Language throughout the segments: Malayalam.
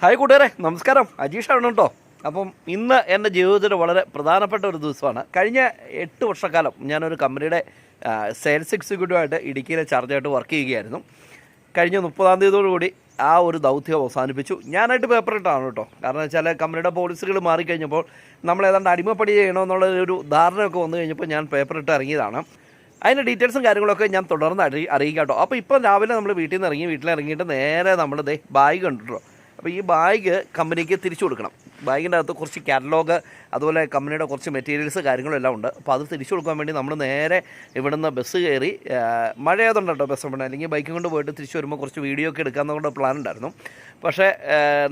ഹായ് കൂട്ടുകാരെ നമസ്കാരം. അജീഷാണ് കേട്ടോ. അപ്പം ഇന്ന് എന്റെ ജീവിതത്തിൽ വളരെ പ്രധാനപ്പെട്ട ഒരു ദിവസമാണ്. കഴിഞ്ഞ എട്ട് വർഷക്കാലം ഞാനൊരു കമ്പനിയുടെ സെയിൽസ് എക്സിക്യൂട്ടീവായിട്ട് ഇടുക്കിയിലെ ചാർജായിട്ട് വർക്ക് ചെയ്യുകയായിരുന്നു. കഴിഞ്ഞ മുപ്പതാം തീയതിയോടുകൂടി ആ ഒരു ദൗത്യം അവസാനിപ്പിച്ചു. ഞാനായിട്ട് പേപ്പർ ഇട്ടാണ് കേട്ടോ. കാരണം വെച്ചാൽ കമ്പനിയുടെ പോളിസികൾ മാറിക്കഴിഞ്ഞപ്പോൾ നമ്മൾ ഏതാണ്ട് അടിമപ്പണി ചെയ്യണമെന്നുള്ള ഒരു ധാരണയൊക്കെ വന്നു കഴിഞ്ഞപ്പോൾ ഞാൻ പേപ്പർ ഇട്ട് ഇറങ്ങിയതാണ്. അതിന്റെ ഡീറ്റെയിൽസും കാര്യങ്ങളൊക്കെ ഞാൻ തുടർന്ന് അറി അറിയിക്കാം കേട്ടോ. അപ്പോൾ ഇപ്പം രാവിലെ നമ്മൾ വീട്ടിൽ നിന്ന് ഇറങ്ങി വീട്ടിൽ ഇറങ്ങിയിട്ട് നേരെ നമ്മൾ ദേ ബാഗ് കണ്ടിട്ടോ അപ്പോൾ ഈ ബാഗ് കമ്പനിക്ക് തിരിച്ചു കൊടുക്കണം. ബാഗിന്റെ അകത്ത് കുറച്ച് കാറ്റലോഗ് അതുപോലെ കമ്പനിയുടെ കുറച്ച് മെറ്റീരിയൽസ് കാര്യങ്ങളും എല്ലാം ഉണ്ട്. അപ്പോൾ അത് തിരിച്ചു കൊടുക്കാൻ വേണ്ടി നമ്മൾ നേരെ ഇവിടുന്ന് ബസ് കയറി ആ, മഴ ആയതുകൊണ്ട് കേട്ടോ ബസ് ഉണ്ട് അല്ലെങ്കിൽ ബൈക്കും കൊണ്ട് പോയിട്ട് തിരിച്ചു വരുമ്പോൾ കുറച്ച് വീഡിയോ ഒക്കെ എടുക്കാമെന്നുള്ള പ്ലാൻ ഉണ്ടായിരുന്നു. പക്ഷേ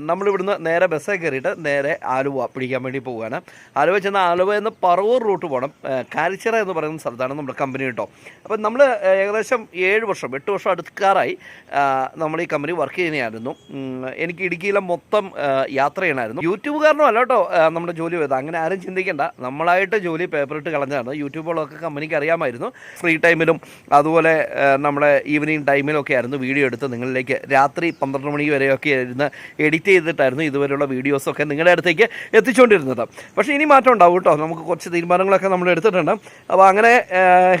നമ്മളിവിടുന്ന് നേരെ ബസ്സേ കയറിയിട്ട് നേരെ ആലുവ പിടിക്കാൻ വേണ്ടി പോവുകയാണ്. ആലുവ ചെന്ന് ആലുവ എന്ന് പറവൂർ റൂട്ട് പോകണം കാരിച്ചിറ എന്ന് പറയുന്ന സ്ഥലത്താണ് നമ്മുടെ കമ്പനി കേട്ടോ. അപ്പം നമ്മൾ ഏകദേശം ഏഴ് വർഷം എട്ട് വർഷം അടുക്കാറായി നമ്മൾ ഈ കമ്പനി വർക്ക് ചെയ്യുന്നതായിരുന്നു. എനിക്ക് ഇടുക്കിയിലെ മൊത്തം യാത്ര ചെയ്യണമായിരുന്നു. യൂട്യൂബ് കാരണമല്ല കേട്ടോ നമ്മുടെ ജോലി ചെയ്തത്. അങ്ങനെ ആരും ചിന്തിക്കേണ്ട. നമ്മളായിട്ട് ജോലി പേപ്പറിട്ട് കളഞ്ഞതാണ്. യൂട്യൂബുകളൊക്കെ കമ്പനിക്ക് അറിയാമായിരുന്നു. ഫ്രീ ടൈമിലും അതുപോലെ നമ്മുടെ ഈവനിങ് ടൈമിലൊക്കെ ആയിരുന്നു വീഡിയോ എടുത്ത് നിങ്ങളിലേക്ക് രാത്രി പന്ത്രണ്ട് മണി വരെയൊക്കെ ഇരുന്ന് എഡിറ്റ് ചെയ്തിട്ടായിരുന്നു ഇതുവരെയുള്ള വീഡിയോസൊക്കെ നിങ്ങളുടെ അടുത്തേക്ക് എത്തിച്ചുകൊണ്ടിരുന്നത് പക്ഷേ ഇനി മാറ്റം ഉണ്ടാവും കേട്ടോ. നമുക്ക് കുറച്ച് തീരുമാനങ്ങളൊക്കെ നമ്മൾ എടുത്തിട്ടുണ്ട്. അപ്പോൾ അങ്ങനെ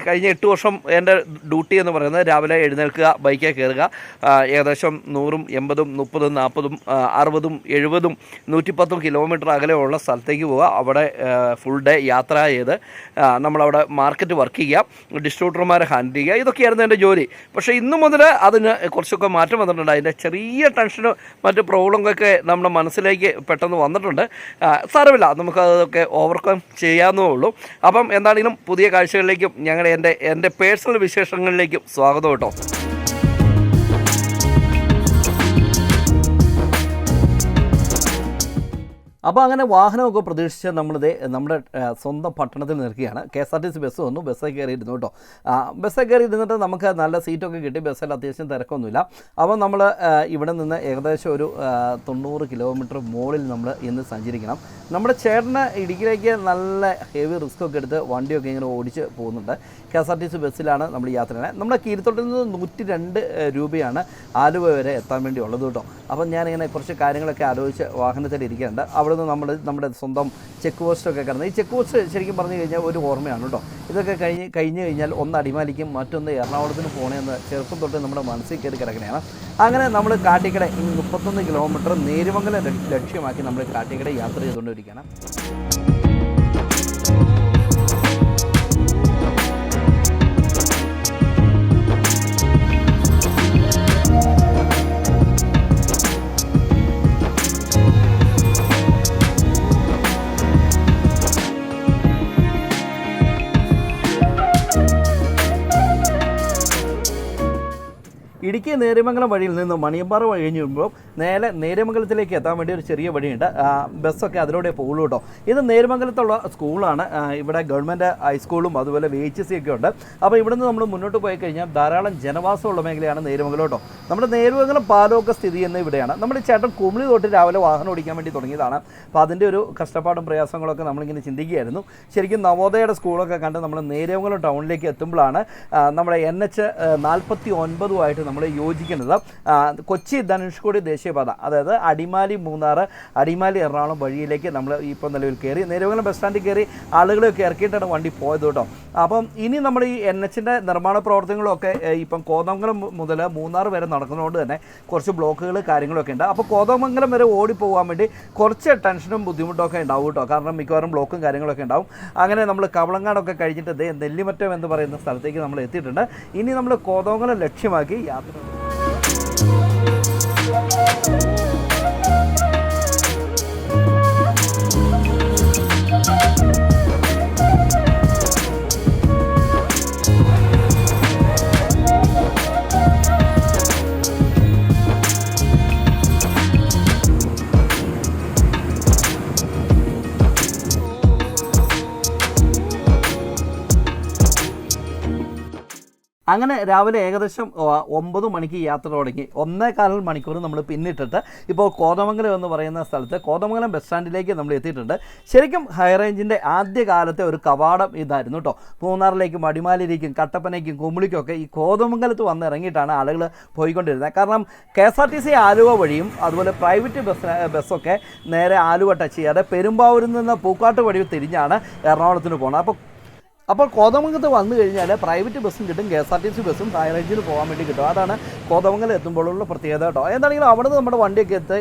കഴിഞ്ഞ എട്ട് വർഷം എന്റെ ഡ്യൂട്ടി എന്ന് പറയുന്നത് രാവിലെ എഴുന്നേൽക്കുക ബൈക്കിൽ കയറുക ഏകദേശം നൂറും എൺപതും മുപ്പതും നാൽപ്പതും അറുപതും എഴുപതും നൂറ്റിപ്പത്തും കിലോമീറ്റർ അകലെയുള്ള സ്ഥലത്തേക്ക് പോവുക. അവിടെ ഫുൾ ഡേ യാത്ര ചെയ്ത് നമ്മളവിടെ മാർക്കറ്റ് വർക്ക് ചെയ്യുക ഡിസ്ട്രിബ്യൂട്ടർമാരെ ഹാൻഡിൽ ചെയ്യുക ഇതൊക്കെയായിരുന്നു എന്റെ ജോലി. പക്ഷേ ഇന്നു മുതൽ അതിന് കുറച്ചൊക്കെ മാറ്റം വന്നിട്ടുണ്ട്. അതിന്റെ ചെറിയ ടെൻഷനും മറ്റ് പ്രോബ്ലങ്ങളൊക്കെ നമ്മുടെ മനസ്സിലേക്ക് പെട്ടെന്ന് വന്നിട്ടുണ്ട്. സാരമില്ല നമുക്കതൊക്കെ ഓവർകം ചെയ്യാവുന്നേ ഉള്ളൂ. അപ്പം എന്താണെങ്കിലും പുതിയ കാഴ്ചകളിലേക്കും ഞങ്ങളുടെ എന്റെ എന്റെ പേഴ്സണൽ വിശേഷങ്ങളിലേക്കും സ്വാഗതം കേട്ടോ. അപ്പോൾ അങ്ങനെ വാഹനമൊക്കെ പ്രതീക്ഷിച്ച് നമ്മളിത് നമ്മുടെ സ്വന്തം പട്ടണത്തിൽ നിൽക്കുകയാണ്. K S R T C bus വന്നു. ബസ്സിൽ കയറിയിരുന്നു കേട്ടോ. ബസ്സിൽ കയറി ഇരുന്നിട്ട് നമുക്ക് നല്ല സീറ്റൊക്കെ കിട്ടി. ബസ്സിൽ അത്യാവശ്യം തിരക്കൊന്നുമില്ല. അപ്പോൾ നമ്മൾ ഇവിടെ നിന്ന് ഏകദേശം ഒരു തൊണ്ണൂറ് കിലോമീറ്റർ മുകളിൽ നമ്മൾ ഇന്ന് സഞ്ചരിക്കണം. നമ്മുടെ ചേട്ടന് ഇടുക്കിയിലേക്ക് നല്ല ഹെവി റിസ്ക് ഒക്കെ എടുത്ത് വണ്ടിയൊക്കെ ഇങ്ങനെ ഓടിച്ച് പോകുന്നുണ്ട്. K S R T C ബസ്സിലാണ് നമ്മൾ യാത്ര ചെയ്യുന്നത്. നമ്മുടെ കീരിത്തോട്ടിൽ നിന്ന് നൂറ്റി രണ്ട് രൂപയാണ് ആലുവ വരെ എത്താൻ വേണ്ടി ഉള്ളത് കേട്ടോ. അപ്പം ഞാനിങ്ങനെ കുറച്ച് കാര്യങ്ങളൊക്കെ ആലോചിച്ച് വാഹനത്തിൽ ഇരിക്കുന്നുണ്ട് അവിടെ നിന്ന് നമ്മൾ നമ്മുടെ സ്വന്തം ചെക്ക് പോസ്റ്റൊക്കെ കിടന്ന്. ഈ ചെക്ക് പോസ്റ്റ് ശരിക്കും പറഞ്ഞു കഴിഞ്ഞാൽ ഒരു ഓർമ്മയാണ് കേട്ടോ. ഇതൊക്കെ കഴിഞ്ഞ് കഴിഞ്ഞ് കഴിഞ്ഞാൽ ഒന്ന് അടിമാലിക്കും മറ്റൊന്ന് എറണാകുളത്തിന് പോകണമെന്ന് ചെറുപ്പം തൊട്ട് നമ്മുടെ മനസ്സിൽ കയറി കിടക്കണയാണ്. അങ്ങനെ നമ്മൾ കാട്ടിക്കട ഈ മുപ്പത്തൊന്ന് കിലോമീറ്റർ നേരുമംഗലം ലക്ഷ്യമാക്കി നമ്മൾ കാട്ടിക്കട യാത്ര ചെയ്തുകൊണ്ടിരിക്കുകയാണ്. ഇടുക്കി നേര്യമംഗലം വഴിയിൽ നിന്ന് മണിയമ്പാറ വഴി കഴിഞ്ഞ് വരുമ്പോൾ നേരെ നേരമംഗലത്തിലേക്ക് എത്താൻ വേണ്ടി ഒരു ചെറിയ വഴിയുണ്ട്. ബസ്സൊക്കെ അതിലൂടെ പോകുള്ളൂ കേട്ടോ ഇത് നേരമംഗലത്തുള്ള സ്കൂളാണ്. ഇവിടെ ഗവൺമെന്റ് ഹൈസ്കൂളും അതുപോലെ വി എച്ച് സി ഒക്കെ ഉണ്ട്. അപ്പോൾ ഇവിടുന്ന് നമ്മൾ മുന്നോട്ട് പോയി കഴിഞ്ഞാൽ ധാരാളം ജനവാസമുള്ള മേഖലയാണ് നേരമംഗലം കേട്ടോ നമ്മുടെ നേരമംഗലം പാലമൊക്കെ സ്ഥിതി ചെയ്യുന്ന ഇവിടെയാണ്. നമ്മുടെ ചേട്ടൻ കുമിളി തൊട്ട് രാവിലെ വാഹനം ഓടിക്കാൻ വേണ്ടി തുടങ്ങിയതാണ്. അപ്പോൾ അതിന്റെ ഒരു കഷ്ടപ്പാടും പ്രയാസങ്ങളൊക്കെ നമ്മളിങ്ങനെ ചിന്തിക്കുകയായിരുന്നു. ശരിക്കും നവോദയയുടെ സ്കൂളൊക്കെ കണ്ട് നമ്മൾ നേരമംഗലം ടൗണിലേക്ക് എത്തുമ്പോഴാണ് നമ്മുടെ എൻ എച്ച് നാൽപ്പത്തി ഒൻപതുമായിട്ട് നമ്മൾ യോജിക്കുന്നത്. കൊച്ചി ധനുഷ്കോടി ദേശീയപാത അതായത് അടിമാലി മൂന്നാർ അടിമാലി എറണാകുളം വഴിയിലേക്ക് നമ്മൾ ഇപ്പോൾ നിലവിൽ കയറി നിരവധി ബസ് സ്റ്റാൻഡിൽ കയറി ആളുകളെയൊക്കെ ഇറക്കിയിട്ടാണ് വണ്ടി പോയത് കേട്ടോ. അപ്പം ഇനി നമ്മൾ ഈ എൻ എച്ചിന്റെ നിർമ്മാണ പ്രവർത്തനങ്ങളൊക്കെ ഇപ്പം കോതമംഗലം മുതൽ മൂന്നാർ വരെ നടക്കുന്നതുകൊണ്ട് തന്നെ കുറച്ച് ബ്ലോക്കുകൾ കാര്യങ്ങളൊക്കെ ഉണ്ട്. അപ്പോൾ കോതമംഗലം വരെ ഓടിപ്പോകാൻ വേണ്ടി കുറച്ച് ടെൻഷനും ബുദ്ധിമുട്ടൊക്കെ ഉണ്ടാവും കേട്ടോ. കാരണം മിക്കവാറും ബ്ലോക്കും കാര്യങ്ങളൊക്കെ ഉണ്ടാവും. അങ്ങനെ നമ്മൾ കവളങ്ങാടൊക്കെ കഴിഞ്ഞിട്ട് നെല്ലിമറ്റം എന്ന് പറയുന്ന സ്ഥലത്തേക്ക് നമ്മൾ എത്തിയിട്ടുണ്ട്. ഇനി നമ്മൾ കോതമംഗലം ലക്ഷ്യമാക്കി യാത്ര അങ്ങനെ രാവിലെ ഏകദേശം ഒമ്പത് മണിക്ക് യാത്ര തുടങ്ങി. ഒന്നേകാൽ മണിക്കൂർ നമ്മൾ പിന്നിട്ടിട്ട് ഇപ്പോൾ കോതമംഗലം എന്ന് പറയുന്ന സ്ഥലത്ത് കോതമംഗലം ബസ് സ്റ്റാൻഡിലേക്ക് നമ്മൾ എത്തിയിട്ടുണ്ട്. ശരിക്കും ഹൈ റേഞ്ചിന്റെ ആദ്യ കാലത്തെ ഒരു കവാടം ഇതായിരുന്നു കേട്ടോ. മൂന്നാറിലേക്കും അടിമാലിയിലേക്കും കട്ടപ്പനയ്ക്കും കുമിളിക്കും ഒക്കെ ഈ കോതമംഗലത്ത് വന്ന് ഇറങ്ങിയിട്ടാണ് ആളുകൾ പോയിക്കൊണ്ടിരുന്നത്. കാരണം K S R T C Aluva വഴിയും അതുപോലെ പ്രൈവറ്റ് ബസ് ബസ്സൊക്കെ നേരെ ആലുവ ടച്ച് ചെയ്യാതെ പെരുമ്പാവൂരിൽ നിന്ന് പൂക്കാട്ട് വഴി തിരിഞ്ഞാണ് എറണാകുളത്തിന് പോകുന്നത്. അപ്പോൾ അപ്പോൾ കോതമംഗത്ത് വന്നു കഴിഞ്ഞാൽ പ്രൈവറ്റ് ബസ്സും കിട്ടും K S R T C ബസ്സും ഹൈറേഞ്ചിൽ പോകാൻ വേണ്ടി കിട്ടും. അതാണ് കോതമംഗലം എത്തുമ്പോഴുള്ള പ്രത്യേകത കേട്ടോ. എന്താണെങ്കിലും അവിടെ നിന്ന് നമ്മുടെ വണ്ടിയൊക്കെ എത്തി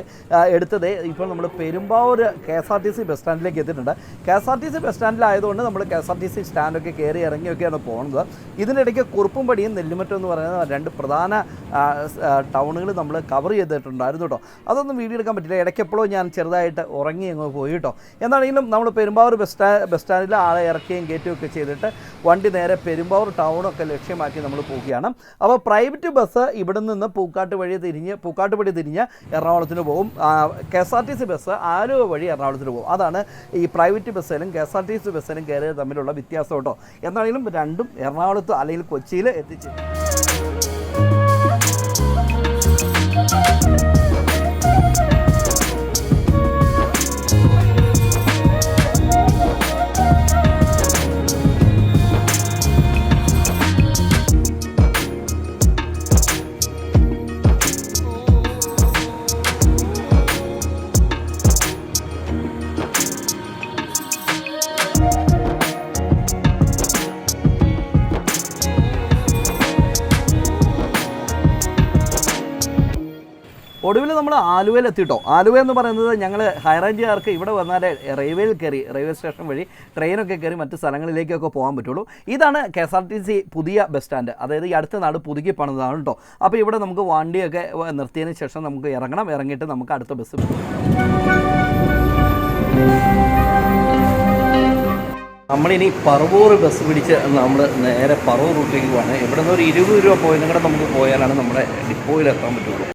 എടുത്തത് ഇപ്പോൾ നമ്മൾ Perumbavoor K S R T C bus സ്റ്റാൻഡിലേക്ക് എത്തിയിട്ടുണ്ട്. K S R T C bus സ്റ്റാൻഡിലായതുകൊണ്ട് നമ്മൾ K S R T C സ്റ്റാൻഡൊക്കെ കയറി ഇറങ്ങിയൊക്കെയാണ് പോകുന്നത്. ഇതിനിടയ്ക്ക് കുറുപ്പുംപടിയും നെല്ലിമറ്റം എന്ന് പറയുന്ന രണ്ട് പ്രധാന ടൗണുകൾ നമ്മൾ കവർ ചെയ്തിട്ടുണ്ടായിരുന്നു കേട്ടോ. അതൊന്നും വീഡിയോ എടുക്കാൻ പറ്റില്ല. ഇടയ്ക്ക് എപ്പോഴും ഞാൻ ചെറുതായിട്ട് ഉറങ്ങി അങ്ങ് പോയി കേട്ടോ. എന്താണെങ്കിലും നമ്മൾ പെരുമ്പാവൂർ ബസ് സ്റ്റാ ബസ് സ്റ്റാൻഡിൽ ആളെ ഇറക്കുകയും കയറ്റുകയും ഒക്കെ ചെയ്തിട്ട് വണ്ടി നേരെ പെരുമ്പാവൂർ ടൗണൊക്കെ ലക്ഷ്യമാക്കി നമ്മൾ പോവുകയാണ്. അപ്പോൾ പ്രൈവറ്റ് ബസ് ഇവിടെ നിന്ന് പൂക്കാട്ട് വഴി തിരിഞ്ഞ് പൂക്കാട്ട് വഴി തിരിഞ്ഞ് എറണാകുളത്തിന് പോകും. K S R T C bus Aluva വഴി എറണാകുളത്തിന് പോകും. അതാണ് ഈ private ബസ്സിലും K S R T C ബസ്സിലും കയറിയത് തമ്മിലുള്ള വ്യത്യാസം കേട്ടോ. എന്താണെങ്കിലും രണ്ടും എറണാകുളത്ത് അല്ലെങ്കിൽ കൊച്ചിയിൽ എത്തിച്ചു ഒടുവിൽ നമ്മൾ ആലുവയിൽ എത്തിട്ടോ ആലുവ എന്ന് പറയുന്നത് ഞങ്ങൾ ഹൈറേഞ്ചുകാർക്ക് ഇവിടെ വന്നാൽ റെയിൽവേയിൽ കയറി റെയിൽവേ സ്റ്റേഷൻ വഴി ട്രെയിനൊക്കെ കയറി മറ്റ് സ്ഥലങ്ങളിലേക്കൊക്കെ പോകാൻ പറ്റുള്ളൂ. ഇതാണ് K S R T C പുതിയ ബസ് സ്റ്റാൻഡ് അതായത് ഈ അടുത്ത നാട് പുതുക്കി പണിതാണ് കേട്ടോ അപ്പോൾ ഇവിടെ നമുക്ക് വണ്ടിയൊക്കെ നിർത്തിയതിന് ശേഷം നമുക്ക് ഇറങ്ങണം. ഇറങ്ങിയിട്ട് നമുക്ക് അടുത്ത ബസ് നമ്മളിനി പറവൂർ ബസ് പിടിച്ച് നമ്മൾ നേരെ പറവൂർ റൂട്ടിലേക്ക് പോകണം ഇവിടെ നിന്ന് ഒരു ഇരുപത് രൂപ പോയിന്റും കൂടെ നമുക്ക് പോയാലാണ് നമ്മുടെ ഡിപ്പോയിൽ എത്താൻ പറ്റുള്ളൂ.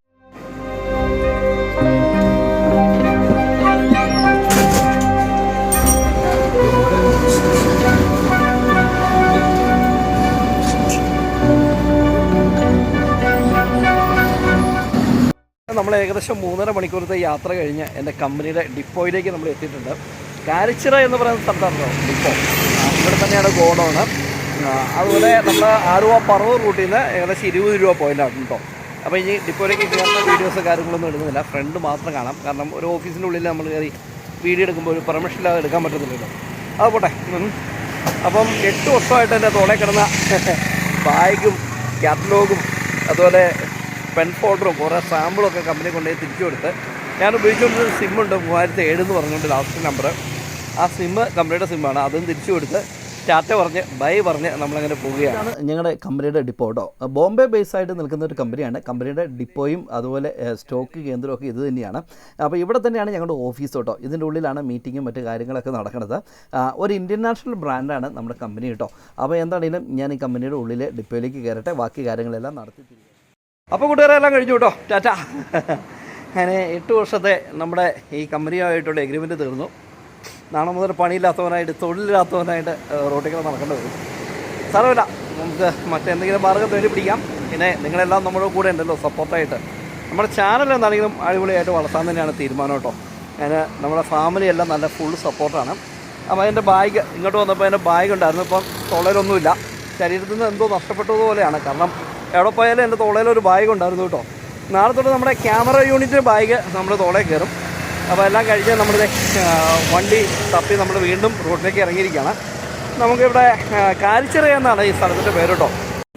ഏകദേശം മൂന്നര മണിക്കൂറത്തെ യാത്ര കഴിഞ്ഞ് എന്റെ കമ്പനിയുടെ ഡിപ്പോയിലേക്ക് നമ്മൾ എത്തിയിട്ടുണ്ട്. കാരിച്ചിറ എന്ന് പറയുന്ന സ്ഥലത്താണല്ലോ ഡിപ്പോ. ഇവിടെ തന്നെയാണ് ഗോഡൗണ്. അതുപോലെ നമ്മൾ ആലുവ പറവൂർ റൂട്ടിൽ നിന്ന് ഏകദേശം ഇരുപത് രൂപ പോയിന്റാണ് കേട്ടോ. അപ്പോൾ ഇനി ഡിപ്പോയിലേക്ക് കയറുന്ന വീഡിയോസ് കാര്യങ്ങളൊന്നും എടുക്കുന്നില്ല ഫ്രണ്ട് മാത്രം കാണാം. കാരണം ഒരു ഓഫീസിന്റെ ഉള്ളിൽ നമ്മൾ കയറി വീഡിയോ എടുക്കുമ്പോൾ ഒരു പെർമിഷൻ ഇല്ലാതെ എടുക്കാൻ പറ്റത്തില്ലല്ലോ. അത് പോട്ടെ. അപ്പം എട്ട് വർഷമായിട്ട് എന്റെ തോളെ കിടന്ന ബാഗും കാറ്റലോഗും അതുപോലെ പെൻ ഫോൾഡറും കുറേ സാമ്പിളും ഒക്കെ കമ്പനി കൊണ്ടുപോയി തിരിച്ചു കൊടുത്ത്. ഞാൻ ഉപയോഗിച്ചുകൊണ്ടൊരു സിമ്മുണ്ട് മൂവായിരത്തി ഏഴ് എന്ന് പറഞ്ഞുകൊണ്ട് ലാസ്റ്റ് നമ്പർ ആ സിമ്മ് കമ്പനിയുടെ സിമ്മാണ് അതും തിരിച്ചു കൊടുത്ത് ടാറ്റ പറഞ്ഞ് ബൈ പറഞ്ഞ് നമ്മളങ്ങനെ പോവുകയാണ്. ഞങ്ങളുടെ കമ്പനിയുടെ ഡിപ്പോ കേട്ടോ ബോംബെ ബേസ് ആയിട്ട് നിൽക്കുന്ന ഒരു കമ്പനിയാണ്. കമ്പനിയുടെ ഡിപ്പോയും അതുപോലെ സ്റ്റോക്ക് കേന്ദ്രവും ഒക്കെ ഇത് തന്നെയാണ്. അപ്പോൾ ഇവിടെ തന്നെയാണ് ഞങ്ങളുടെ ഓഫീസ് കേട്ടോ ഇതിന്റെ ഉള്ളിലാണ് മീറ്റിങ്ങും മറ്റു കാര്യങ്ങളൊക്കെ നടക്കുന്നത്. ഒരു ഇന്റർനാഷണൽ ബ്രാൻഡാണ് നമ്മുടെ കമ്പനി കേട്ടോ അപ്പോൾ എന്താണെങ്കിലും ഞാൻ ഈ കമ്പനിയുടെ ഉള്ളിലെ ഡിപ്പോയിലേക്ക് കയറട്ടെ ബാക്കി കാര്യങ്ങളെല്ലാം നടത്തി തിരികെ കൂട്ടുകാരെ എല്ലാം കഴിഞ്ഞു കേട്ടോ. ടാറ്റ. അങ്ങനെ എട്ട് വർഷത്തെ നമ്മുടെ ഈ കമ്പനിയുമായിട്ടുള്ള എഗ്രിമെന്റ് തീർന്നു. നാളെ മുതൽ പണിയില്ലാത്തവനായിട്ട് തൊഴിലില്ലാത്തവനായിട്ട് റോട്ടിൽ കൂടെ നടക്കേണ്ടി വരും. സാരമില്ല. നമുക്ക് മറ്റെന്തെങ്കിലും മാർഗം തേടി പിടിക്കാം. പിന്നെ നിങ്ങളെല്ലാം നമ്മുടെ കൂടെ ഉണ്ടല്ലോ സപ്പോർട്ടായിട്ട് നമ്മുടെ ചാനൽ എന്താണെങ്കിലും അടിപൊളിയായിട്ട് വളർത്താൻ തന്നെയാണ് തീരുമാനം കേട്ടോ. അങ്ങനെ നമ്മുടെ ഫാമിലി എല്ലാം നല്ല ഫുൾ സപ്പോർട്ടാണ് അപ്പോൾ അതിന്റെ ബാഗ് ഇങ്ങോട്ട് വന്നപ്പോൾ എന്റെ ബാഗ് ഉണ്ടായിരുന്നു. ഇപ്പം തൊള്ളയിലൊന്നുമില്ല. ശരീരത്തിൽ നിന്ന് എന്തോ നഷ്ടപ്പെട്ടതുപോലെയാണ് കാരണം എവിടെ പോയാലും എന്റെ തോളയിലൊരു ബാഗ് ഉണ്ടായിരുന്നു കേട്ടോ. നാളെ തൊട്ട് നമ്മുടെ ക്യാമറ യൂണിറ്റ് ബാഗ് നമ്മുടെ തോളയിൽ കയറും. അപ്പോൾ എല്ലാം കഴിഞ്ഞ് നമ്മുടെ വണ്ടി തപ്പി നമ്മൾ വീണ്ടും റോഡിലേക്ക് ഇറങ്ങിയിരിക്കുകയാണ്. നമുക്കിവിടെ കാലിച്ചിറ എന്നാണ് ഈ സ്ഥലത്തിന്റെ പേര് കേട്ടോ.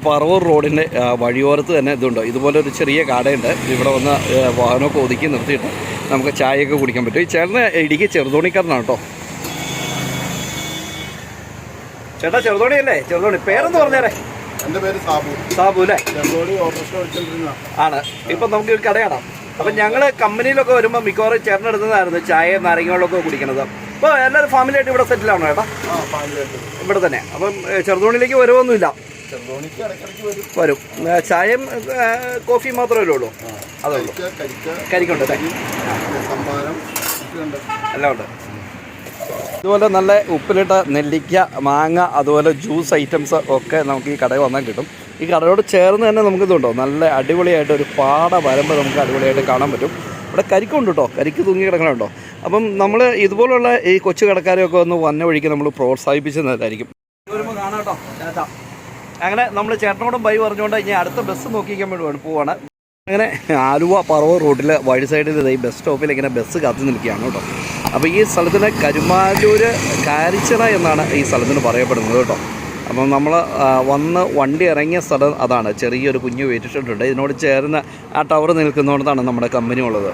പറവൂർ റോഡിന്റെ വഴിയോരത്ത് തന്നെ ഇതുണ്ട്. ഇതുപോലെ ഒരു ചെറിയ കടയുണ്ട്. ഇവിടെ വന്ന് വാഹനമൊക്കെ ഒതുക്കി നിർത്തിയിട്ട് നമുക്ക് ചായയൊക്കെ കുടിക്കാൻ പറ്റും. ഈ ചേട്ടന് ഇടുക്കി ചെറുതോണിക്കാരനാണ് കേട്ടോ. ചേട്ടാ ചെറുതോണിയല്ലേ ചെറുതോണി. പേരെന്ന് പറഞ്ഞേരെ. പേര് സാബു. സാബു അല്ലേ? ആണ്. ഇപ്പൊ നമുക്ക് ഒരു കടയാണ് അപ്പൊ ഞങ്ങൾ കമ്പനിയിലൊക്കെ വരുമ്പോൾ മിക്കവാറും ചേർന്നെടുത്തതായിരുന്നു ചായയും നാരങ്ങകളൊക്കെ കുടിക്കണത് അപ്പൊ എല്ലാവരും ഫാമിലി ആയിട്ട് ഇവിടെ സെറ്റിൽ ആണോ ചേട്ടാ? ഫാമിലിയായിട്ട് ഇവിടെ തന്നെ. അപ്പം ചെറുതോണിയിലേക്ക് വരുമൊന്നുമില്ല വരും. ചായയും കോഫി മാത്രമേ ഉള്ളൂ. അതേ ഉള്ളൂ. കരിക്ക കരിക്ക കരിക്കുണ്ട് എല്ലാം ഉണ്ട്. ഇതുപോലെ നല്ല ഉപ്പിലിട്ട നെല്ലിക്ക മാങ്ങ അതുപോലെ ജ്യൂസ് ഐറ്റംസ് ഒക്കെ നമുക്ക് ഈ കടയിൽ വന്നാൽ കിട്ടും. ഈ കടയോട് ചേർന്ന് തന്നെ നമുക്കിതുണ്ടോ നല്ല അടിപൊളിയായിട്ട് ഒരു പാട വരമ്പ് നമുക്ക് അടിപൊളിയായിട്ട് കാണാൻ പറ്റും. ഇവിടെ കരിക്കുണ്ട് കേട്ടോ. കരിക്ക് തൂങ്ങി കിടക്കണുണ്ടോ അപ്പം നമ്മൾ ഇതുപോലുള്ള ഈ കൊച്ചു കടക്കാരെയൊക്കെ ഒന്ന് വന്ന വഴിക്ക് നമ്മൾ പ്രോത്സാഹിപ്പിച്ചതായിരിക്കും. വരുമ്പോൾ കാണാം കേട്ടോ. അങ്ങനെ നമ്മൾ ചേട്ടനോടും ബൈ പറഞ്ഞുകൊണ്ട് ഇനി അടുത്ത ബസ് നോക്കിക്കാൻ വേണ്ടി വേണം പോവാണ്. അങ്ങനെ ആലുവ പറവൂർ റോഡിൽ വഴി സൈഡിൽ ഈ ബസ് സ്റ്റോപ്പിൽ ഇങ്ങനെ ബസ് കാത്തു നിൽക്കുകയാണ് കേട്ടോ. അപ്പോൾ ഈ സ്ഥലത്തിന് കരുമാലൂർ കാരിച്ചിറ എന്നാണ് ഈ സ്ഥലത്തിന് പറയപ്പെടുന്നത് കേട്ടോ. അപ്പം നമ്മൾ വന്ന് വണ്ടി ഇറങ്ങിയ സ്ഥലം അതാണ്. ചെറിയൊരു കുഞ്ഞു വെയിറ്റ് ഷെഡ് ഉണ്ട്. ഇതിനോട് ചേർന്ന് ആ ടവർ നിൽക്കുന്നതുകൊണ്ടാണ് നമ്മുടെ കമ്പനി ഉള്ളത്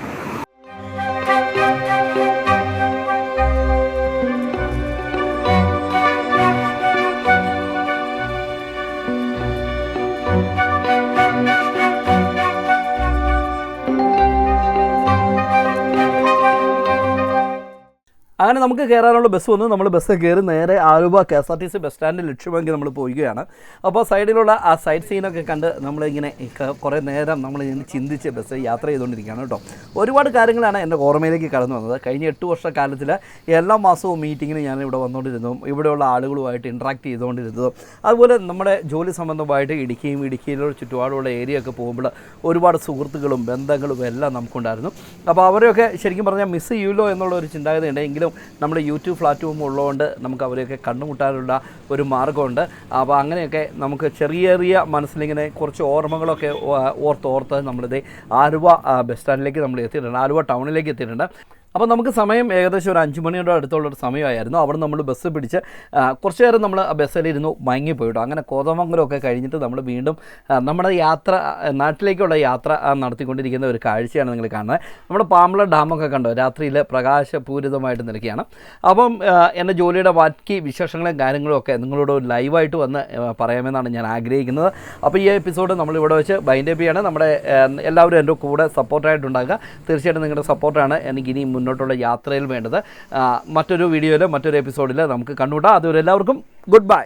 അങ്ങനെ നമുക്ക് കയറാനുള്ള ബസ് വന്നു. നമ്മൾ ബസ് കയറി നേരെ Aluva K S R T C bus stand ലക്ഷ്യമാക്കി നമ്മൾ പോവുകയാണ്. അപ്പോൾ സൈഡിലുള്ള ആ സൈഡ് സീനൊക്കെ കണ്ട് നമ്മളിങ്ങനെ കുറേ നേരം നമ്മൾ ഇങ്ങനെ ചിന്തിച്ച് ബസ് യാത്ര ചെയ്തുകൊണ്ടിരിക്കുകയാണ് കേട്ടോ. ഒരുപാട് കാര്യങ്ങളാണ് എന്റെ ഓർമ്മയിലേക്ക് കടന്നു വന്നത്. കഴിഞ്ഞ എട്ട് വർഷ കാലത്തിൽ എല്ലാ മാസവും മീറ്റിങ്ങിന് ഞാൻ ഇവിടെ വന്നുകൊണ്ടിരുന്നു ഇവിടെയുള്ള ആളുകളുമായിട്ട് ഇൻട്രാക്ട് ചെയ്തുകൊണ്ടിരുന്നതും അതുപോലെ നമ്മുടെ ജോലി സംബന്ധമായിട്ട് ഇടുക്കിയും ഇടുക്കിയിലുള്ള ചുറ്റുപാടുള്ള ഏരിയ ഒക്കെ പോകുമ്പോൾ ഒരുപാട് സുഹൃത്തുക്കളും ബന്ധങ്ങളും എല്ലാം നമുക്കുണ്ടായിരുന്നു. അപ്പോൾ അവരെയൊക്കെ ശരിക്കും പറഞ്ഞാൽ മിസ് ചെയ്യുമല്ലോ എന്നുള്ള ഒരു ചിന്താഗതി ഉണ്ട് എങ്കിലും നമ്മുടെ യൂട്യൂബ് പ്ലാറ്റ്ഫോം ഉള്ളതുകൊണ്ട് നമുക്ക് അവരെയൊക്കെ കണ്ടുമുട്ടാനുള്ള ഒരു മാർഗമുണ്ട്. അപ്പോൾ അങ്ങനെയൊക്കെ നമുക്ക് ചെറിയ ചെറിയ മനസ്സിലിങ്ങനെ കുറച്ച് ഓർമ്മകളൊക്കെ ഓർത്ത് ഓർത്ത് നമ്മളിത് ആലുവ ബസ് സ്റ്റാൻഡിലേക്ക് നമ്മൾ എത്തിയിട്ടുണ്ട്. ആലുവ ടൗണിലേക്ക് എത്തിയിട്ടുണ്ട്. അപ്പോൾ നമുക്ക് സമയം ഏകദേശം ഒരു അഞ്ച് മണിയുടെ അടുത്തുള്ള ഒരു സമയമായിരുന്നു. അവിടെ നമ്മൾ ബസ് പിടിച്ച് കുറച്ച് നേരം നമ്മൾ ബസ്സിലിരുന്നു മയങ്ങിപ്പോയിട്ടോ അങ്ങനെ കോതമംഗലമൊക്കെ കഴിഞ്ഞിട്ട് നമ്മൾ വീണ്ടും നമ്മുടെ യാത്ര നാട്ടിലേക്കുള്ള യാത്ര നടത്തിക്കൊണ്ടിരിക്കുന്ന ഒരു കാഴ്ചയാണ് നിങ്ങൾ കാണുന്നത്. നമ്മുടെ പാമ്പള ഡാമൊക്കെ കണ്ടോ? രാത്രിയിൽ പ്രകാശപൂരിതമായിട്ട് നിൽക്കുകയാണ്. അപ്പം എന്റെ ജോലിയുടെ ബാക്കി വിശേഷങ്ങളും കാര്യങ്ങളും ഒക്കെ നിങ്ങളോട് ലൈവായിട്ട് വന്ന് പറയാമെന്നാണ് ഞാൻ ആഗ്രഹിക്കുന്നത്. അപ്പോൾ ഈ എപ്പിസോഡ് നമ്മളിവിടെ വെച്ച് ബൈൻഡപ്പ് ചെയ്യാണ്. നമ്മുടെ എല്ലാവരും എന്റെ കൂടെ സപ്പോർട്ടായിട്ടുണ്ടാകുക തീർച്ചയായിട്ടും നിങ്ങളുടെ സപ്പോർട്ടാണ് എനിക്ക് ഇനി മുന്നോട്ടുള്ള യാത്രയിൽ വേണ്ടത്. മറ്റൊരു വീഡിയോയിലോ മറ്റൊരു എപ്പിസോഡിലോ നമുക്ക് കണ്ടുകൂട്ടാം അതുവരെ എല്ലാവർക്കും ഗുഡ് ബൈ.